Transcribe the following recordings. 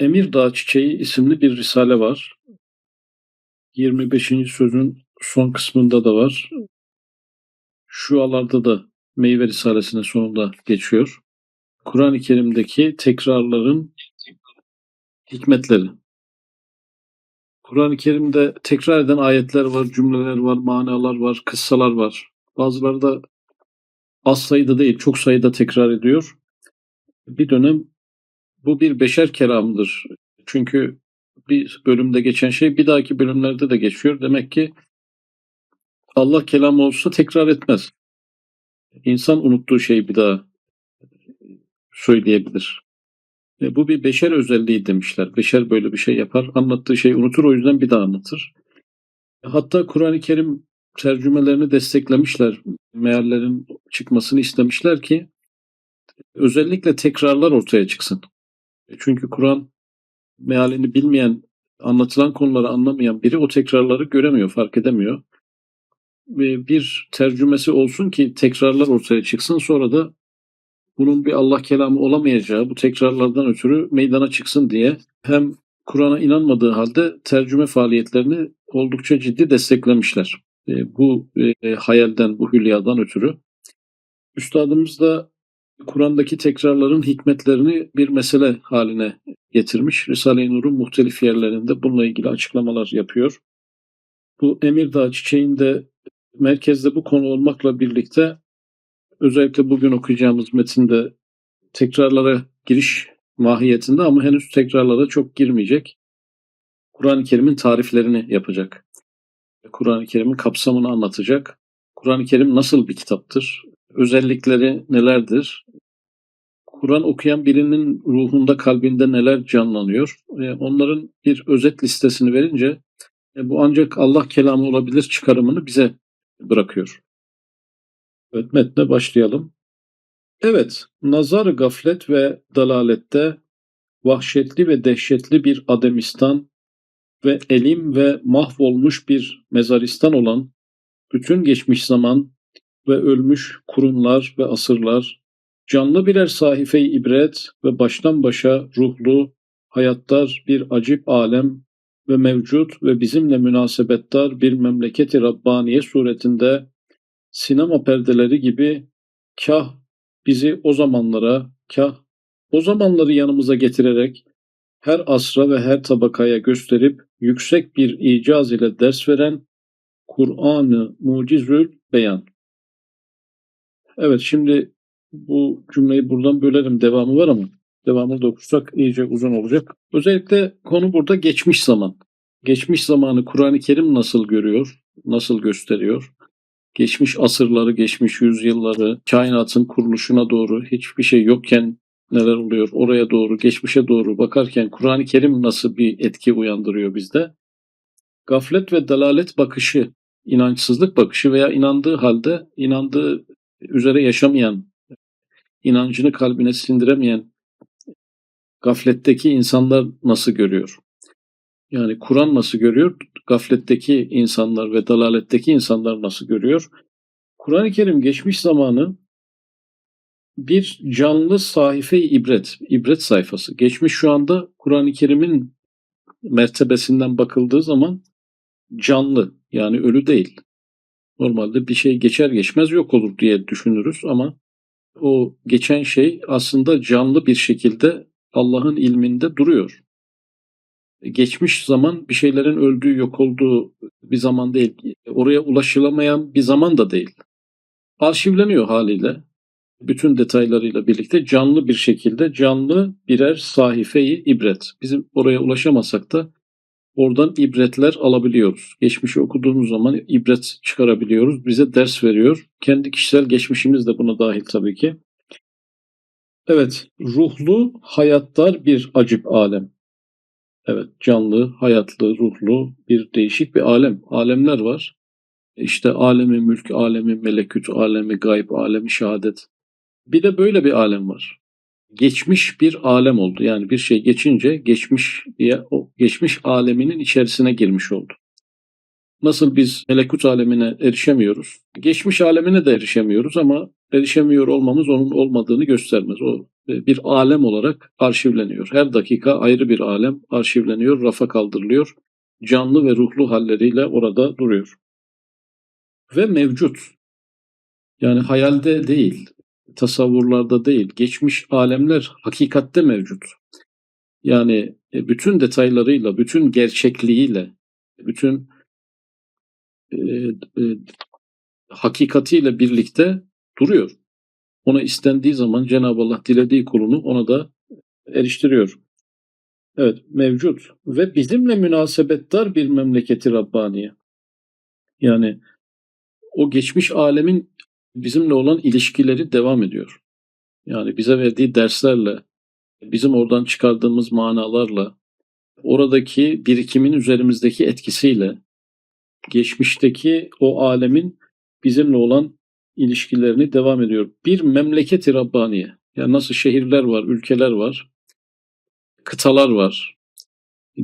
Emir Dağı Çiçeği isimli bir risale var. 25. sözün son kısmında da var. Şu alarda da Meyve Risalesi'nin sonunda geçiyor. Kur'an-ı Kerim'deki tekrarların hikmetleri. Kur'an-ı Kerim'de tekrar eden ayetler var, cümleler var, manalar var, kıssalar var. Bazıları da az sayıda değil, çok sayıda tekrar ediyor. Bir dönem bu bir beşer kelamıdır. Çünkü bir bölümde geçen şey bir dahaki bölümlerde de geçiyor. Demek ki Allah kelamı olsa tekrar etmez. İnsan unuttuğu şeyi bir daha söyleyebilir. E, bu bir beşer özelliği demişler. Beşer böyle bir şey yapar. Anlattığı şeyi unutur o yüzden bir daha anlatır. Hatta Kur'an-ı Kerim tercümelerini desteklemişler. Meallerin çıkmasını istemişler ki özellikle tekrarlar ortaya çıksın. Çünkü Kur'an mealini bilmeyen, anlatılan konuları anlamayan biri o tekrarları göremiyor, fark edemiyor. Ve bir tercümesi olsun ki tekrarlar ortaya çıksın sonra da bunun bir Allah kelamı olamayacağı bu tekrarlardan ötürü meydana çıksın diye hem Kur'an'a inanmadığı halde tercüme faaliyetlerini oldukça ciddi desteklemişler. E, bu e, hayalden, bu hülyadan ötürü. Üstadımız da Kur'an'daki tekrarların hikmetlerini bir mesele haline getirmiş. Risale-i Nur'un muhtelif yerlerinde bununla ilgili açıklamalar yapıyor. Bu Emirdağ çiçeğinde merkezde bu konu olmakla birlikte özellikle bugün okuyacağımız metinde tekrarlara giriş mahiyetinde ama henüz tekrarlara çok girmeyecek. Kur'an-ı Kerim'in tariflerini yapacak. Kur'an-ı Kerim'in kapsamını anlatacak. Kur'an-ı Kerim nasıl bir kitaptır? Özellikleri nelerdir? Kur'an okuyan birinin ruhunda, kalbinde neler canlanıyor? Onların bir özet listesini verince e, bu ancak Allah kelamı olabilir çıkarımını bize bırakıyor. Evet, metne başlayalım. Evet, nazar gaflet ve dalalette vahşetli ve dehşetli bir Ademistan ve elim ve mahvolmuş bir mezaristan olan bütün geçmiş zaman ve ölmüş kurumlar ve asırlar, canlı birer sahife-i ibret ve baştan başa ruhlu, hayattar bir acip alem ve mevcut ve bizimle münasebettar bir memleketi Rabbaniye suretinde sinema perdeleri gibi kah bizi o zamanlara, kah o zamanları yanımıza getirerek her asra ve her tabakaya gösterip yüksek bir icaz ile ders veren Kur'an-ı Mucizül Beyan. Evet şimdi bu cümleyi buradan bölerim devamı var ama devamını da okursak iyice uzun olacak. Özellikle konu burada geçmiş zaman. Geçmiş zamanı Kur'an-ı Kerim nasıl görüyor, nasıl gösteriyor? Geçmiş asırları, geçmiş yüzyılları, kainatın kuruluşuna doğru hiçbir şey yokken neler oluyor oraya doğru, geçmişe doğru bakarken Kur'an-ı Kerim nasıl bir etki uyandırıyor bizde? Gaflet ve dalalet bakışı, inançsızlık bakışı veya inandığı halde inandığı üzere yaşamayan, inancını kalbine sindiremeyen gafletteki insanlar nasıl görüyor? Yani Kur'an nasıl görüyor? Gafletteki insanlar ve dalaletteki insanlar nasıl görüyor? Kur'an-ı Kerim geçmiş zamanı bir canlı sahife ibret, ibret sayfası. Geçmiş şu anda Kur'an-ı Kerim'in mertebesinden bakıldığı zaman canlı yani ölü değil. Normalde bir şey geçer geçmez yok olur diye düşünürüz ama o geçen şey aslında canlı bir şekilde Allah'ın ilminde duruyor. Geçmiş zaman bir şeylerin öldüğü, yok olduğu bir zaman değil. Oraya ulaşılamayan bir zaman da değil. Arşivleniyor haliyle. Bütün detaylarıyla birlikte canlı bir şekilde canlı birer sahifeyi ibret. Bizim oraya ulaşamasak da oradan ibretler alabiliyoruz. Geçmişi okuduğumuz zaman ibret çıkarabiliyoruz. Bize ders veriyor. Kendi kişisel geçmişimiz de buna dahil tabii ki. Evet, ruhlu, hayattar bir acip alem. Evet, canlı, hayatlı, ruhlu bir değişik bir alem. Alemler var. İşte alemi mülk, alemi meleküt, alemi gayb, alemi şehadet. Bir de böyle bir alem var. Geçmiş bir alem oldu. Yani bir şey geçince geçmiş diye o geçmiş aleminin içerisine girmiş oldu. Nasıl biz melekut alemine erişemiyoruz. Geçmiş alemine de erişemiyoruz ama erişemiyor olmamız onun olmadığını göstermez. O bir alem olarak arşivleniyor. Her dakika ayrı bir alem arşivleniyor, rafa kaldırılıyor. Canlı ve ruhlu halleriyle orada duruyor. Ve mevcut. Yani hayalde değil, tasavvurlarda değil, geçmiş alemler hakikatte mevcut. Yani e, bütün detaylarıyla, bütün gerçekliğiyle, bütün e, e, hakikatiyle birlikte duruyor. Ona istendiği zaman Cenab-ı Allah dilediği kulunu ona da eriştiriyor. Evet mevcut ve bizimle münasebettar bir memleketi Rabbaniye. Yani o geçmiş alemin bizimle olan ilişkileri devam ediyor. Yani bize verdiği derslerle, bizim oradan çıkardığımız manalarla, oradaki birikimin üzerimizdeki etkisiyle, geçmişteki o alemin bizimle olan ilişkilerini devam ediyor. Bir memleketi Rabbaniye. Yani nasıl şehirler var, ülkeler var, kıtalar var,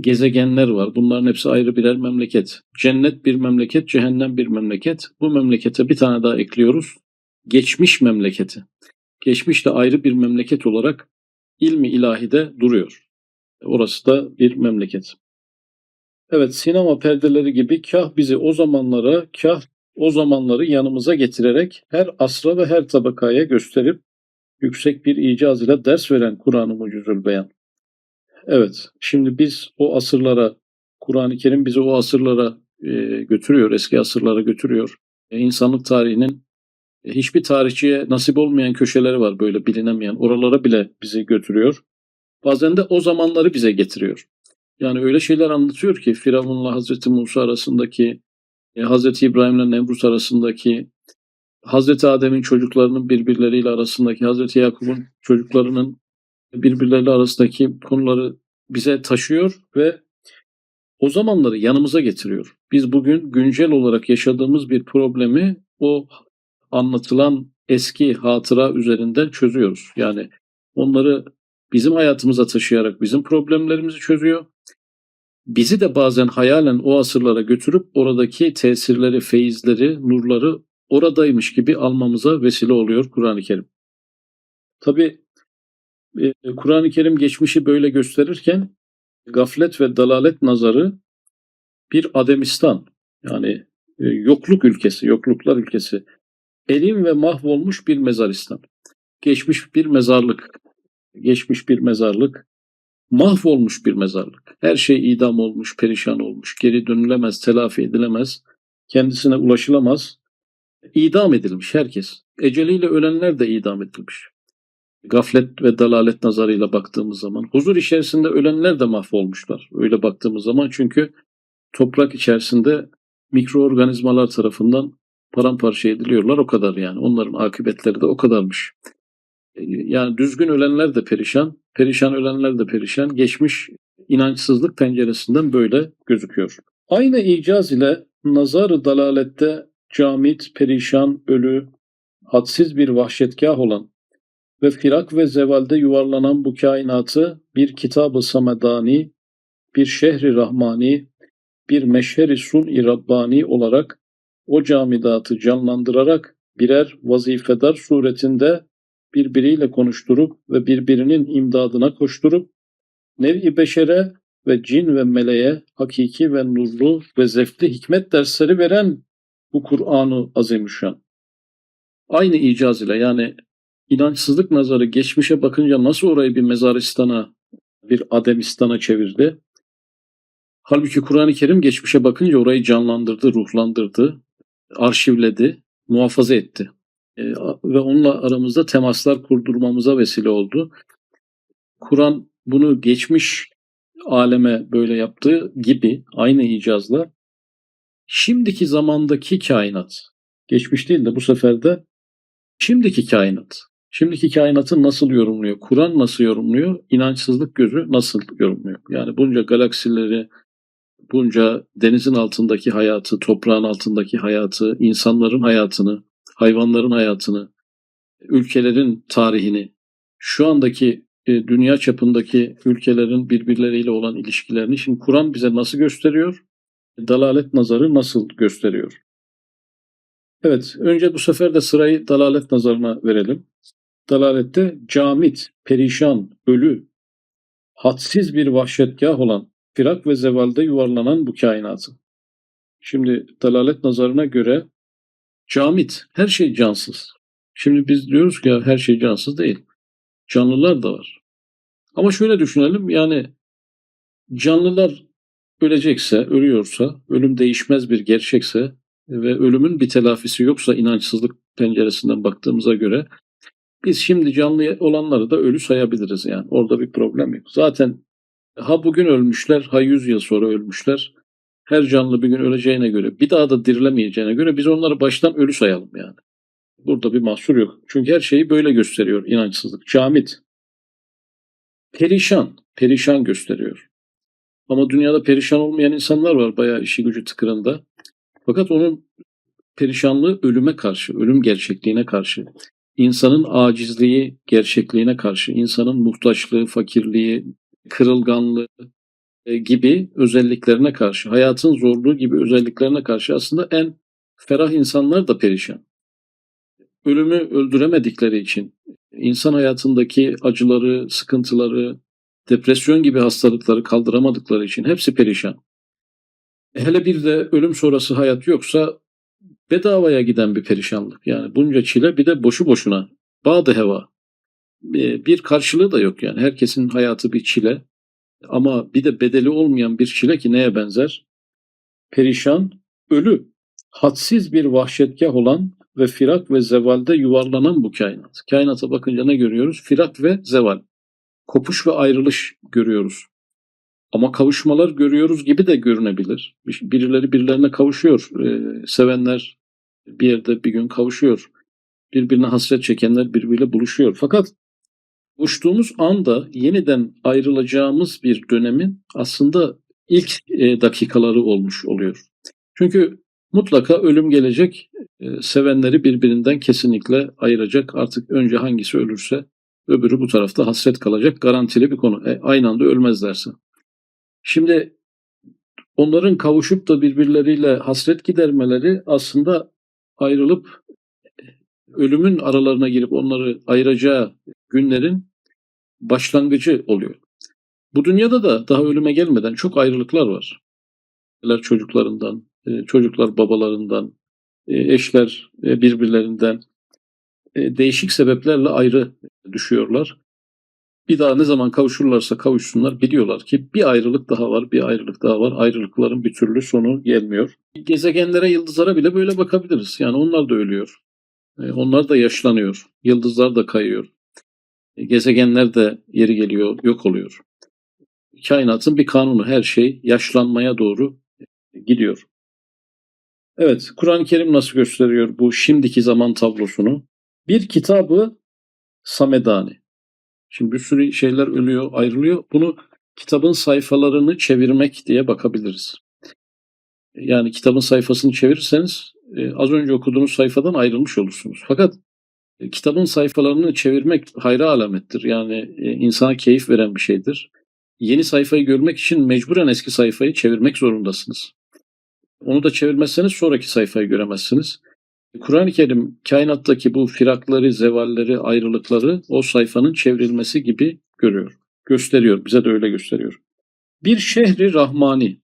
gezegenler var. Bunların hepsi ayrı birer memleket. Cennet bir memleket, cehennem bir memleket. Bu memlekete bir tane daha ekliyoruz. Geçmiş memleketi. Geçmiş de ayrı bir memleket olarak ilmi ilahide duruyor. Orası da bir memleket. Evet sinema perdeleri gibi kah bizi o zamanlara kah o zamanları yanımıza getirerek her asra ve her tabakaya gösterip yüksek bir icaz ile ders veren Kur'an-ı Mucizül Beyan. Evet, şimdi biz o asırlara, Kur'an-ı Kerim bizi o asırlara e, götürüyor, eski asırlara götürüyor. E, insanlık tarihinin e, hiçbir tarihçiye nasip olmayan köşeleri var böyle bilinemeyen. Oralara bile bizi götürüyor. Bazen de o zamanları bize getiriyor. Yani öyle şeyler anlatıyor ki Firavun'la Hazreti Musa arasındaki, e, Hazreti İbrahim'le Nemrut arasındaki, Hazreti Adem'in çocuklarının birbirleriyle arasındaki, Hazreti Yakup'un çocuklarının birbirleriyle arasındaki konuları bize taşıyor ve o zamanları yanımıza getiriyor. Biz bugün güncel olarak yaşadığımız bir problemi o anlatılan eski hatıra üzerinden çözüyoruz. Yani onları bizim hayatımıza taşıyarak bizim problemlerimizi çözüyor. Bizi de bazen hayalen o asırlara götürüp oradaki tesirleri, feyizleri, nurları oradaymış gibi almamıza vesile oluyor Kur'an-ı Kerim. Tabi Kur'an-ı Kerim geçmişi böyle gösterirken gaflet ve dalalet nazarı bir Ademistan yani e, yokluk ülkesi, yokluklar ülkesi, elim ve mahvolmuş bir mezaristan. Geçmiş bir mezarlık, geçmiş bir mezarlık, mahvolmuş bir mezarlık. Her şey idam olmuş, perişan olmuş, geri dönülemez, telafi edilemez, kendisine ulaşılamaz. İdam edilmiş herkes. Eceliyle ölenler de idam edilmiş gaflet ve dalalet nazarıyla baktığımız zaman huzur içerisinde ölenler de mahvolmuşlar. Öyle baktığımız zaman çünkü toprak içerisinde mikroorganizmalar tarafından paramparça ediliyorlar o kadar yani. Onların akıbetleri de o kadarmış. Yani düzgün ölenler de perişan, perişan ölenler de perişan. Geçmiş inançsızlık penceresinden böyle gözüküyor. Aynı icaz ile nazar dalalette camit, perişan, ölü, hadsiz bir vahşetgah olan ve firak ve zevalde yuvarlanan bu kainatı bir kitab-ı samedani, bir şehri rahmani, bir meşheri sun-i Rabbani olarak o camidatı canlandırarak birer vazifedar suretinde birbiriyle konuşturup ve birbirinin imdadına koşturup nev-i beşere ve cin ve meleğe hakiki ve nurlu ve zevkli hikmet dersleri veren bu Kur'an-ı Azimüşşan. Aynı icaz ile yani inançsızlık nazarı geçmişe bakınca nasıl orayı bir mezaristana, bir ademistana çevirdi? Halbuki Kur'an-ı Kerim geçmişe bakınca orayı canlandırdı, ruhlandırdı, arşivledi, muhafaza etti. E, ve onunla aramızda temaslar kurdurmamıza vesile oldu. Kur'an bunu geçmiş aleme böyle yaptığı gibi aynı icazla şimdiki zamandaki kainat, geçmiş değil de bu sefer de şimdiki kainat, Şimdiki kainatı nasıl yorumluyor? Kur'an nasıl yorumluyor? İnançsızlık gözü nasıl yorumluyor? Yani bunca galaksileri, bunca denizin altındaki hayatı, toprağın altındaki hayatı, insanların hayatını, hayvanların hayatını, ülkelerin tarihini, şu andaki e, dünya çapındaki ülkelerin birbirleriyle olan ilişkilerini şimdi Kur'an bize nasıl gösteriyor? Dalalet nazarı nasıl gösteriyor? Evet, önce bu sefer de sırayı dalalet nazarına verelim. Dalalette camit, perişan, ölü, hadsiz bir vahşetgah olan firak ve zevalde yuvarlanan bu kainatı. Şimdi dalalet nazarına göre camit, her şey cansız. Şimdi biz diyoruz ki her şey cansız değil. Canlılar da var. Ama şöyle düşünelim yani canlılar ölecekse, ölüyorsa, ölüm değişmez bir gerçekse ve ölümün bir telafisi yoksa inançsızlık penceresinden baktığımıza göre biz şimdi canlı olanları da ölü sayabiliriz yani. Orada bir problem yok. Zaten ha bugün ölmüşler, ha 100 yıl sonra ölmüşler. Her canlı bir gün öleceğine göre, bir daha da dirilemeyeceğine göre biz onları baştan ölü sayalım yani. Burada bir mahsur yok. Çünkü her şeyi böyle gösteriyor inançsızlık. Camit. Perişan. Perişan gösteriyor. Ama dünyada perişan olmayan insanlar var bayağı işi gücü tıkırında. Fakat onun perişanlığı ölüme karşı, ölüm gerçekliğine karşı, insanın acizliği gerçekliğine karşı, insanın muhtaçlığı, fakirliği, kırılganlığı e, gibi özelliklerine karşı, hayatın zorluğu gibi özelliklerine karşı aslında en ferah insanlar da perişan. Ölümü öldüremedikleri için, insan hayatındaki acıları, sıkıntıları, depresyon gibi hastalıkları kaldıramadıkları için hepsi perişan. Hele bir de ölüm sonrası hayat yoksa bedavaya giden bir perişanlık. Yani bunca çile bir de boşu boşuna. Bağdı heva. Bir karşılığı da yok yani. Herkesin hayatı bir çile. Ama bir de bedeli olmayan bir çile ki neye benzer? Perişan, ölü. Hadsiz bir vahşetgah olan ve firak ve zevalde yuvarlanan bu kainat. Kainata bakınca ne görüyoruz? Firak ve zeval. Kopuş ve ayrılış görüyoruz. Ama kavuşmalar görüyoruz gibi de görünebilir. Birileri birilerine kavuşuyor. Ee, sevenler bir yerde bir gün kavuşuyor. Birbirine hasret çekenler birbiriyle buluşuyor. Fakat buluştuğumuz anda yeniden ayrılacağımız bir dönemin aslında ilk e, dakikaları olmuş oluyor. Çünkü mutlaka ölüm gelecek. E, sevenleri birbirinden kesinlikle ayıracak. Artık önce hangisi ölürse öbürü bu tarafta hasret kalacak. Garantili bir konu. E, aynı anda ölmezlerse. Şimdi onların kavuşup da birbirleriyle hasret gidermeleri aslında ayrılıp ölümün aralarına girip onları ayıracağı günlerin başlangıcı oluyor. Bu dünyada da daha ölüme gelmeden çok ayrılıklar var. Çocuklarından, e, çocuklar babalarından, e, eşler e, birbirlerinden değişik sebeplerle ayrı düşüyorlar bir daha ne zaman kavuşurlarsa kavuşsunlar biliyorlar ki bir ayrılık daha var, bir ayrılık daha var. Ayrılıkların bir türlü sonu gelmiyor. Gezegenlere, yıldızlara bile böyle bakabiliriz. Yani onlar da ölüyor. E, onlar da yaşlanıyor. Yıldızlar da kayıyor. E, gezegenler de yeri geliyor, yok oluyor. Kainatın bir kanunu. Her şey yaşlanmaya doğru gidiyor. Evet, Kur'an-ı Kerim nasıl gösteriyor bu şimdiki zaman tablosunu? Bir kitabı Samedani. Şimdi bir sürü şeyler ölüyor, ayrılıyor. Bunu kitabın sayfalarını çevirmek diye bakabiliriz. Yani kitabın sayfasını çevirirseniz e, az önce okuduğunuz sayfadan ayrılmış olursunuz. Fakat e, kitabın sayfalarını çevirmek hayra alamettir. Yani e, insana keyif veren bir şeydir. Yeni sayfayı görmek için mecburen eski sayfayı çevirmek zorundasınız. Onu da çevirmezseniz sonraki sayfayı göremezsiniz. Kur'an-ı Kerim kainattaki bu firakları, zevalleri, ayrılıkları o sayfanın çevrilmesi gibi görüyor. Gösteriyor. Bize de öyle gösteriyor. Bir şehri Rahmani.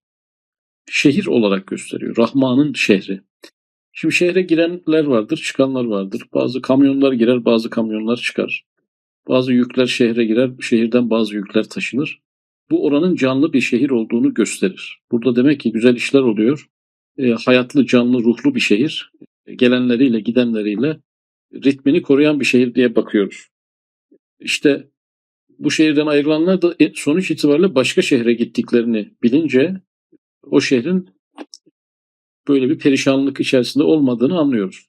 Şehir olarak gösteriyor. Rahman'ın şehri. Şimdi şehre girenler vardır, çıkanlar vardır. Bazı kamyonlar girer, bazı kamyonlar çıkar. Bazı yükler şehre girer, şehirden bazı yükler taşınır. Bu oranın canlı bir şehir olduğunu gösterir. Burada demek ki güzel işler oluyor. E, hayatlı, canlı, ruhlu bir şehir gelenleriyle gidenleriyle ritmini koruyan bir şehir diye bakıyoruz. İşte bu şehirden ayrılanlar da e, sonuç itibariyle başka şehre gittiklerini bilince o şehrin böyle bir perişanlık içerisinde olmadığını anlıyoruz.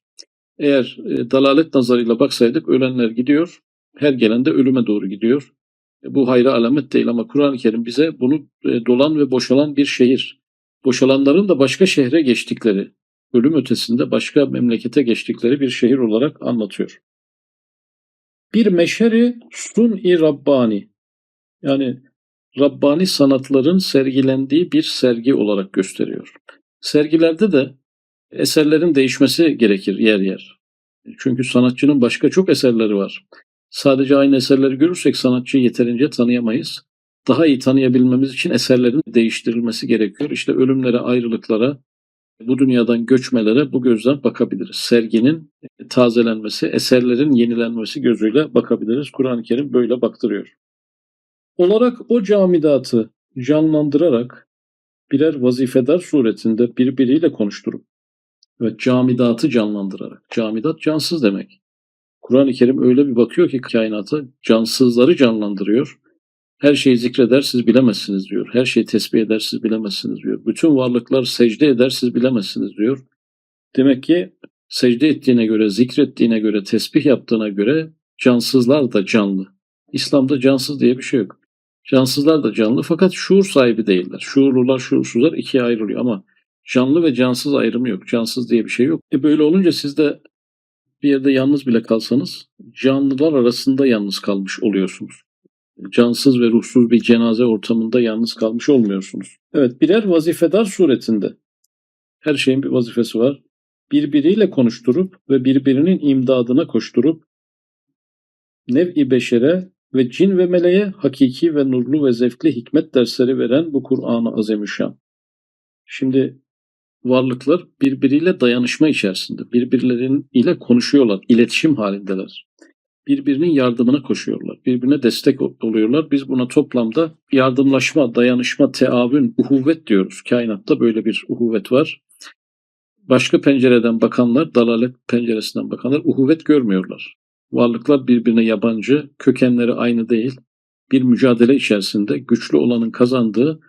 Eğer e, dalalet nazarıyla baksaydık ölenler gidiyor, her gelen de ölüme doğru gidiyor. E, bu hayra alamet değil ama Kur'an-ı Kerim bize bunu dolan ve boşalan bir şehir, boşalanların da başka şehre geçtikleri, ölüm ötesinde başka memlekete geçtikleri bir şehir olarak anlatıyor. Bir meşheri sun-i Rabbani yani Rabbani sanatların sergilendiği bir sergi olarak gösteriyor. Sergilerde de eserlerin değişmesi gerekir yer yer. Çünkü sanatçının başka çok eserleri var. Sadece aynı eserleri görürsek sanatçıyı yeterince tanıyamayız. Daha iyi tanıyabilmemiz için eserlerin değiştirilmesi gerekiyor. İşte ölümlere, ayrılıklara, bu dünyadan göçmelere bu gözden bakabiliriz. Serginin tazelenmesi, eserlerin yenilenmesi gözüyle bakabiliriz. Kur'an-ı Kerim böyle baktırıyor. Olarak o camidatı canlandırarak birer vazifedar suretinde birbiriyle konuşturup evet camidatı canlandırarak. Camidat cansız demek. Kur'an-ı Kerim öyle bir bakıyor ki kainata cansızları canlandırıyor. Her şeyi zikreder siz bilemezsiniz diyor. Her şeyi tesbih eder bilemezsiniz diyor. Bütün varlıklar secde eder bilemezsiniz diyor. Demek ki secde ettiğine göre, zikrettiğine göre, tesbih yaptığına göre cansızlar da canlı. İslam'da cansız diye bir şey yok. Cansızlar da canlı fakat şuur sahibi değiller. Şuurlular, şuursuzlar ikiye ayrılıyor ama canlı ve cansız ayrımı yok. Cansız diye bir şey yok. E böyle olunca siz de bir yerde yalnız bile kalsanız canlılar arasında yalnız kalmış oluyorsunuz. Cansız ve ruhsuz bir cenaze ortamında yalnız kalmış olmuyorsunuz. Evet birer vazifedar suretinde. Her şeyin bir vazifesi var. Birbiriyle konuşturup ve birbirinin imdadına koşturup nev-i beşere ve cin ve meleğe hakiki ve nurlu ve zevkli hikmet dersleri veren bu Kur'an-ı Azimüşşan. Şimdi varlıklar birbiriyle dayanışma içerisinde, birbirleriyle konuşuyorlar, iletişim halindeler. Birbirinin yardımına koşuyorlar, birbirine destek oluyorlar. Biz buna toplamda yardımlaşma, dayanışma, teavün, uhuvvet diyoruz. Kainatta böyle bir uhuvvet var. Başka pencereden bakanlar, dalalet penceresinden bakanlar uhuvvet görmüyorlar. Varlıklar birbirine yabancı, kökenleri aynı değil. Bir mücadele içerisinde güçlü olanın kazandığı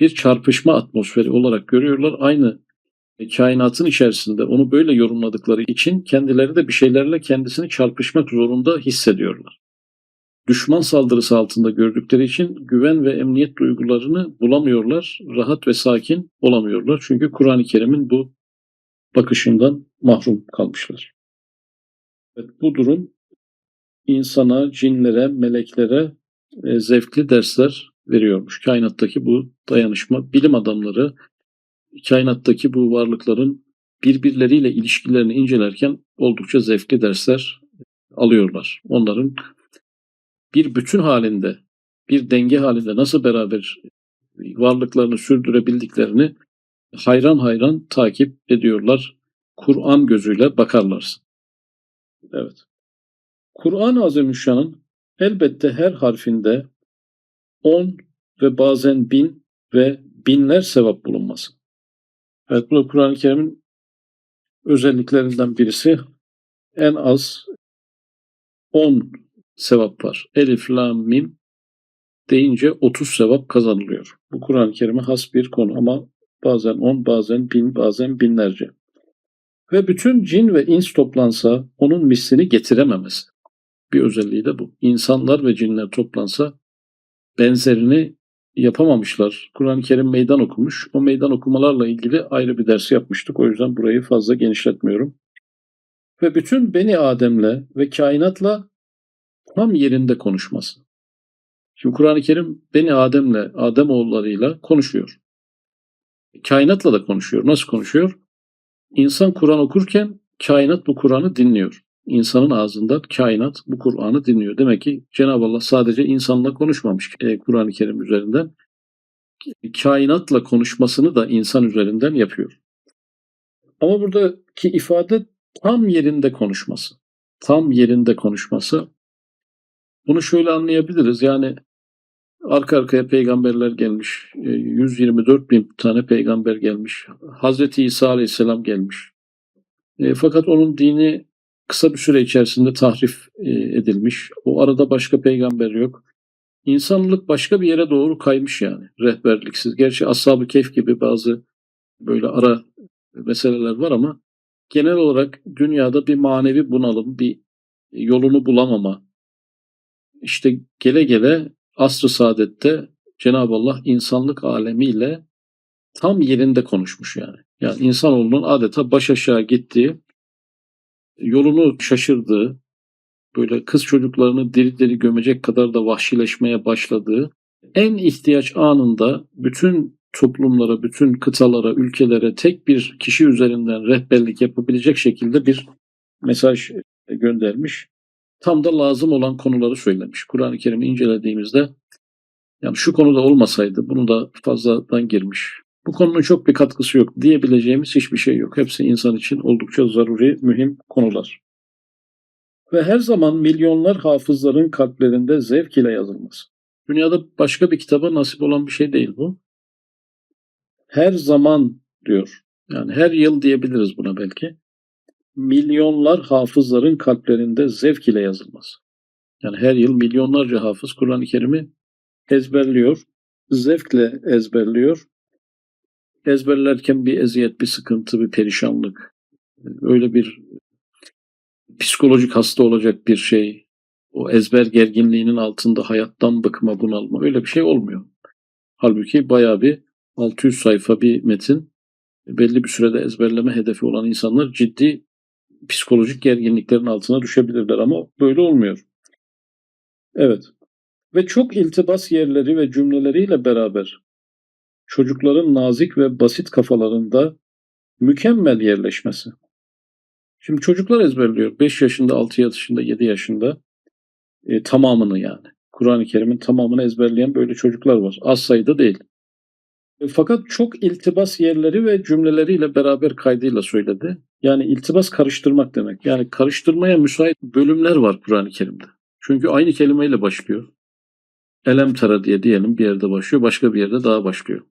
bir çarpışma atmosferi olarak görüyorlar. Aynı kainatın içerisinde onu böyle yorumladıkları için kendileri de bir şeylerle kendisini çarpışmak zorunda hissediyorlar. Düşman saldırısı altında gördükleri için güven ve emniyet duygularını bulamıyorlar, rahat ve sakin olamıyorlar. Çünkü Kur'an-ı Kerim'in bu bakışından mahrum kalmışlar. Evet, bu durum insana, cinlere, meleklere e, zevkli dersler veriyormuş. Kainattaki bu dayanışma, bilim adamları kainattaki bu varlıkların birbirleriyle ilişkilerini incelerken oldukça zevkli dersler alıyorlar. Onların bir bütün halinde, bir denge halinde nasıl beraber varlıklarını sürdürebildiklerini hayran hayran takip ediyorlar. Kur'an gözüyle bakarlar. Evet. Kur'an-ı Azimüşşan'ın elbette her harfinde on ve bazen bin ve binler sevap bulunması. Evet bu Kur'an-ı Kerim'in özelliklerinden birisi en az 10 sevap var. Elif, Lam, Mim deyince 30 sevap kazanılıyor. Bu Kur'an-ı Kerim'e has bir konu ama bazen 10, bazen bin, bazen binlerce. Ve bütün cin ve ins toplansa onun mislini getirememesi. Bir özelliği de bu. İnsanlar ve cinler toplansa benzerini yapamamışlar. Kur'an-ı Kerim meydan okumuş. O meydan okumalarla ilgili ayrı bir ders yapmıştık. O yüzden burayı fazla genişletmiyorum. Ve bütün Beni Adem'le ve kainatla tam yerinde konuşması. Şimdi Kur'an-ı Kerim Beni Adem'le, Adem oğullarıyla konuşuyor. Kainatla da konuşuyor. Nasıl konuşuyor? İnsan Kur'an okurken kainat bu Kur'an'ı dinliyor. İnsanın ağzından kainat bu Kur'an'ı dinliyor. Demek ki Cenab-ı Allah sadece insanla konuşmamış e, Kur'an-ı Kerim üzerinden. Kainatla konuşmasını da insan üzerinden yapıyor. Ama buradaki ifade tam yerinde konuşması. Tam yerinde konuşması. Bunu şöyle anlayabiliriz. Yani arka arkaya peygamberler gelmiş. 124 e, bin tane peygamber gelmiş. Hazreti İsa Aleyhisselam gelmiş. E, fakat onun dini kısa bir süre içerisinde tahrif e, edilmiş. O arada başka peygamber yok. İnsanlık başka bir yere doğru kaymış yani rehberliksiz. Gerçi Ashab-ı Kehf gibi bazı böyle ara meseleler var ama genel olarak dünyada bir manevi bunalım, bir yolunu bulamama. İşte gele gele asr-ı saadette Cenab-ı Allah insanlık alemiyle tam yerinde konuşmuş yani. Yani insanoğlunun adeta baş aşağı gittiği yolunu şaşırdığı, böyle kız çocuklarını diri diri gömecek kadar da vahşileşmeye başladığı en ihtiyaç anında bütün toplumlara, bütün kıtalara, ülkelere tek bir kişi üzerinden rehberlik yapabilecek şekilde bir mesaj göndermiş. tam da lazım olan konuları söylemiş. Kur'an-ı Kerim'i incelediğimizde yani şu konuda olmasaydı bunu da fazladan girmiş. Bu konunun çok bir katkısı yok diyebileceğimiz hiçbir şey yok. Hepsi insan için oldukça zaruri, mühim konular. Ve her zaman milyonlar hafızların kalplerinde zevk ile yazılması. Dünyada başka bir kitaba nasip olan bir şey değil bu. Her zaman diyor. Yani her yıl diyebiliriz buna belki. Milyonlar hafızların kalplerinde zevk ile yazılması. Yani her yıl milyonlarca hafız Kur'an-ı Kerim'i ezberliyor. Zevkle ezberliyor. Ezberlerken bir eziyet, bir sıkıntı, bir perişanlık, öyle bir psikolojik hasta olacak bir şey, o ezber gerginliğinin altında hayattan bıkma, bunalma öyle bir şey olmuyor. Halbuki bayağı bir 600 sayfa bir metin belli bir sürede ezberleme hedefi olan insanlar ciddi psikolojik gerginliklerin altına düşebilirler ama böyle olmuyor. Evet. Ve çok iltibas yerleri ve cümleleriyle beraber çocukların nazik ve basit kafalarında mükemmel yerleşmesi. Şimdi çocuklar ezberliyor. 5 yaşında, 6 yaşında, 7 yaşında e, tamamını yani. Kur'an-ı Kerim'in tamamını ezberleyen böyle çocuklar var. Az sayıda değil. E, fakat çok iltibas yerleri ve cümleleriyle beraber kaydıyla söyledi. Yani iltibas karıştırmak demek. Yani karıştırmaya müsait bölümler var Kur'an-ı Kerim'de. Çünkü aynı kelimeyle başlıyor. Elem tara diye diyelim bir yerde başlıyor, başka bir yerde daha başlıyor.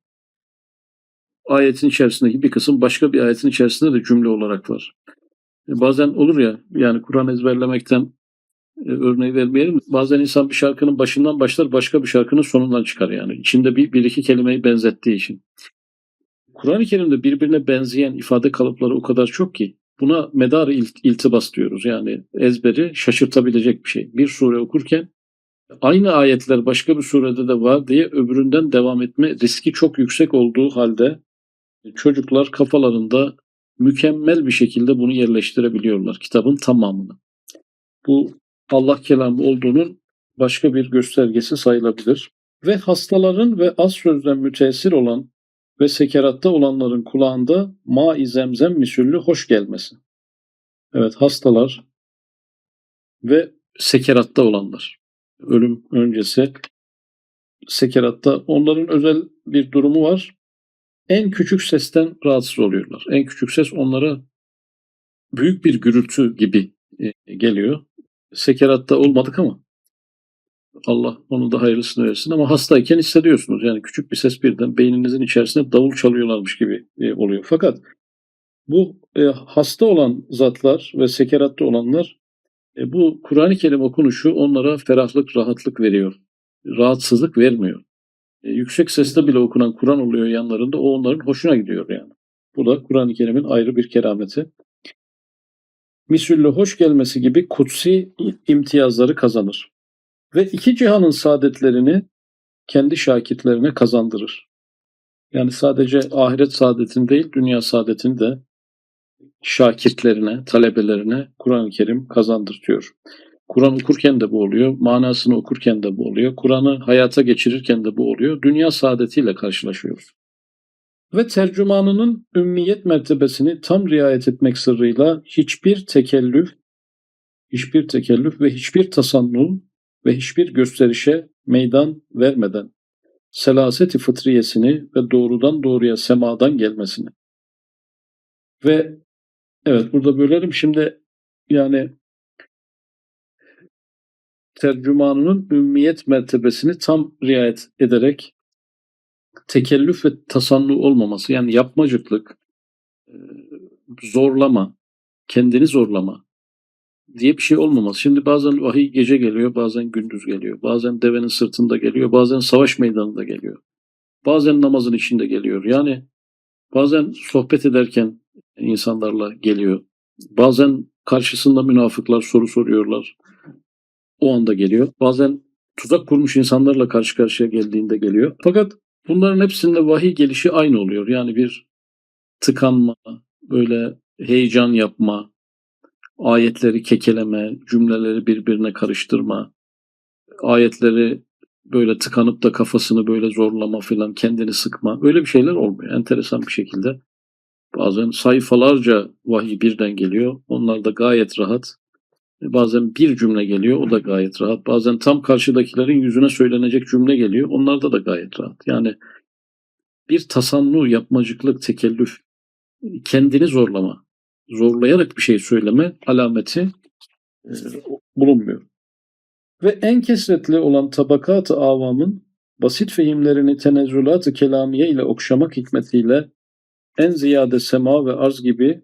Ayetin içerisindeki bir kısım başka bir ayetin içerisinde de cümle olarak var. E, bazen olur ya yani Kur'an ezberlemekten e, örneği vermeyelim. Bazen insan bir şarkının başından başlar başka bir şarkının sonundan çıkar yani. İçinde bir, bir iki kelimeyi benzettiği için. Kur'an-ı Kerim'de birbirine benzeyen ifade kalıpları o kadar çok ki buna medar iltibas diyoruz. Yani ezberi şaşırtabilecek bir şey. Bir sure okurken aynı ayetler başka bir surede de var diye öbüründen devam etme riski çok yüksek olduğu halde çocuklar kafalarında mükemmel bir şekilde bunu yerleştirebiliyorlar kitabın tamamını. Bu Allah kelamı olduğunun başka bir göstergesi sayılabilir. Ve hastaların ve az sözden müteessir olan ve sekeratta olanların kulağında ma-i zemzem misüllü hoş gelmesi. Evet hastalar ve sekeratta olanlar. Ölüm öncesi sekeratta onların özel bir durumu var. En küçük sesten rahatsız oluyorlar. En küçük ses onlara büyük bir gürültü gibi e, geliyor. Sekeratta olmadık ama Allah onun da hayırlısını versin ama hastayken hissediyorsunuz. Yani küçük bir ses birden beyninizin içerisinde davul çalıyorlarmış gibi e, oluyor. Fakat bu e, hasta olan zatlar ve sekeratta olanlar bu Kur'an-ı Kerim okunuşu onlara ferahlık, rahatlık veriyor. Rahatsızlık vermiyor. E, yüksek sesle bile okunan Kur'an oluyor yanlarında. O onların hoşuna gidiyor yani. Bu da Kur'an-ı Kerim'in ayrı bir kerameti. Misüllü hoş gelmesi gibi kutsi imtiyazları kazanır ve iki cihanın saadetlerini kendi şakitlerine kazandırır. Yani sadece ahiret saadetini değil, dünya saadetini de şakirtlerine, talebelerine Kur'an-ı Kerim kazandırtıyor. Kur'an okurken de bu oluyor, manasını okurken de bu oluyor, Kur'an'ı hayata geçirirken de bu oluyor. Dünya saadetiyle karşılaşıyoruz. Ve tercümanının ümmiyet mertebesini tam riayet etmek sırrıyla hiçbir tekellüf, hiçbir tekellüf ve hiçbir tasannul ve hiçbir gösterişe meydan vermeden selaseti fıtriyesini ve doğrudan doğruya semadan gelmesini. Ve evet burada bölerim şimdi yani tercümanının ümmiyet mertebesini tam riayet ederek tekellüf ve tasannu olmaması yani yapmacıklık, e, zorlama, kendini zorlama, diye bir şey olmaması. Şimdi bazen vahiy gece geliyor, bazen gündüz geliyor. Bazen devenin sırtında geliyor, bazen savaş meydanında geliyor. Bazen namazın içinde geliyor. Yani bazen sohbet ederken insanlarla geliyor. Bazen karşısında münafıklar soru soruyorlar. O anda geliyor. Bazen tuzak kurmuş insanlarla karşı karşıya geldiğinde geliyor. Fakat bunların hepsinde vahiy gelişi aynı oluyor. Yani bir tıkanma, böyle heyecan yapma, ayetleri kekeleme, cümleleri birbirine karıştırma, ayetleri böyle tıkanıp da kafasını böyle zorlama filan, kendini sıkma. Öyle bir şeyler olmuyor. Enteresan bir şekilde. Bazen sayfalarca vahiy birden geliyor. Onlar da gayet rahat Bazen bir cümle geliyor, o da gayet rahat. Bazen tam karşıdakilerin yüzüne söylenecek cümle geliyor, onlarda da gayet rahat. Yani bir tasannu, yapmacıklık, tekellüf, kendini zorlama, zorlayarak bir şey söyleme alameti e, bulunmuyor. Ve en kesretli olan tabakat-ı avamın basit fehimlerini tenezzülat-ı kelamiye ile okşamak hikmetiyle en ziyade sema ve arz gibi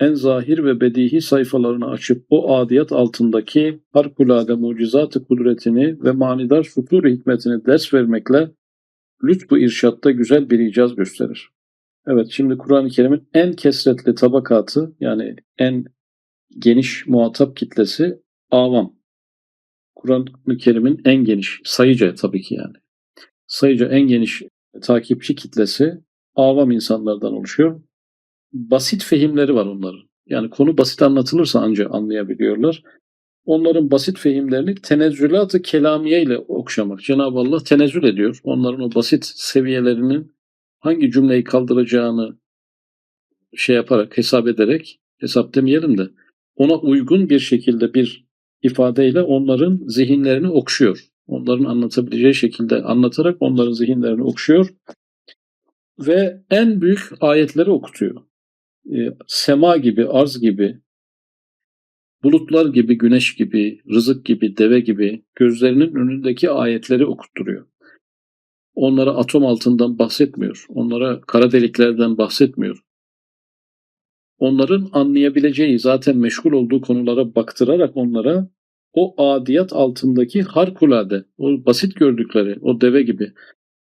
en zahir ve bedihi sayfalarını açıp o adiyat altındaki harikulade mucizat-ı kudretini ve manidar şukur hikmetini ders vermekle lütfu irşatta güzel bir icaz gösterir. Evet şimdi Kur'an-ı Kerim'in en kesretli tabakatı yani en geniş muhatap kitlesi avam. Kur'an-ı Kerim'in en geniş sayıca tabii ki yani. Sayıca en geniş takipçi kitlesi avam insanlardan oluşuyor. Basit fehimleri var onların. Yani konu basit anlatılırsa ancak anlayabiliyorlar. Onların basit fehimlerini tenezzülat-ı kelamiye ile okşamak. Cenab-ı Allah tenezzül ediyor. Onların o basit seviyelerinin hangi cümleyi kaldıracağını şey yaparak, hesap ederek, hesap demeyelim de ona uygun bir şekilde bir ifadeyle onların zihinlerini okşuyor. Onların anlatabileceği şekilde anlatarak onların zihinlerini okşuyor ve en büyük ayetleri okutuyor. Ee, sema gibi, arz gibi, bulutlar gibi, güneş gibi, rızık gibi, deve gibi gözlerinin önündeki ayetleri okutturuyor. Onlara atom altından bahsetmiyor. Onlara kara deliklerden bahsetmiyor. Onların anlayabileceği, zaten meşgul olduğu konulara baktırarak onlara o adiyat altındaki harikulade, o basit gördükleri, o deve gibi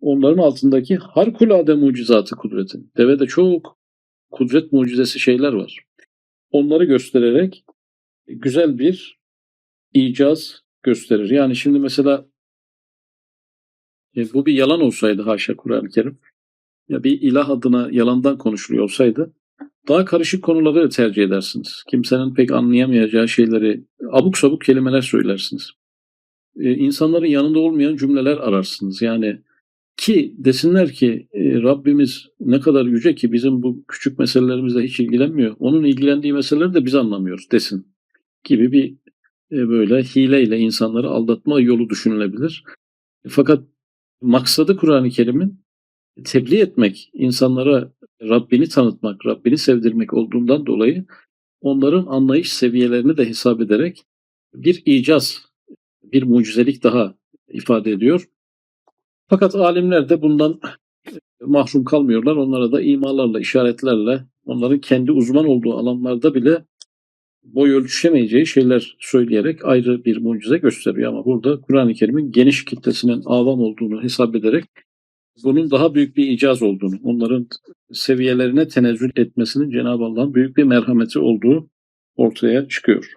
onların altındaki harikulade mucizatı kudreti. Deve de çok kudret mucizesi şeyler var. Onları göstererek güzel bir icaz gösterir. Yani şimdi mesela e, bu bir yalan olsaydı haşa Kur'an-ı Kerim ya bir ilah adına yalandan konuşuluyor olsaydı daha karışık konuları tercih edersiniz. Kimsenin pek anlayamayacağı şeyleri abuk sabuk kelimeler söylersiniz. Ee, insanların yanında olmayan cümleler ararsınız. Yani ki desinler ki e, Rabbimiz ne kadar yüce ki bizim bu küçük meselelerimizle hiç ilgilenmiyor. Onun ilgilendiği meseleleri de biz anlamıyoruz desin gibi bir e, böyle hileyle insanları aldatma yolu düşünülebilir. Fakat maksadı Kur'an-ı Kerim'in tebliğ etmek, insanlara Rabbini tanıtmak, Rabbini sevdirmek olduğundan dolayı onların anlayış seviyelerini de hesap ederek bir icaz, bir mucizelik daha ifade ediyor. Fakat alimler de bundan mahrum kalmıyorlar. Onlara da imalarla, işaretlerle, onların kendi uzman olduğu alanlarda bile boy ölçüşemeyeceği şeyler söyleyerek ayrı bir mucize gösteriyor. Ama burada Kur'an-ı Kerim'in geniş kitlesinin avam olduğunu hesap ederek bunun daha büyük bir icaz olduğunu, onların seviyelerine tenezzül etmesinin Cenab-ı Allah'ın büyük bir merhameti olduğu ortaya çıkıyor.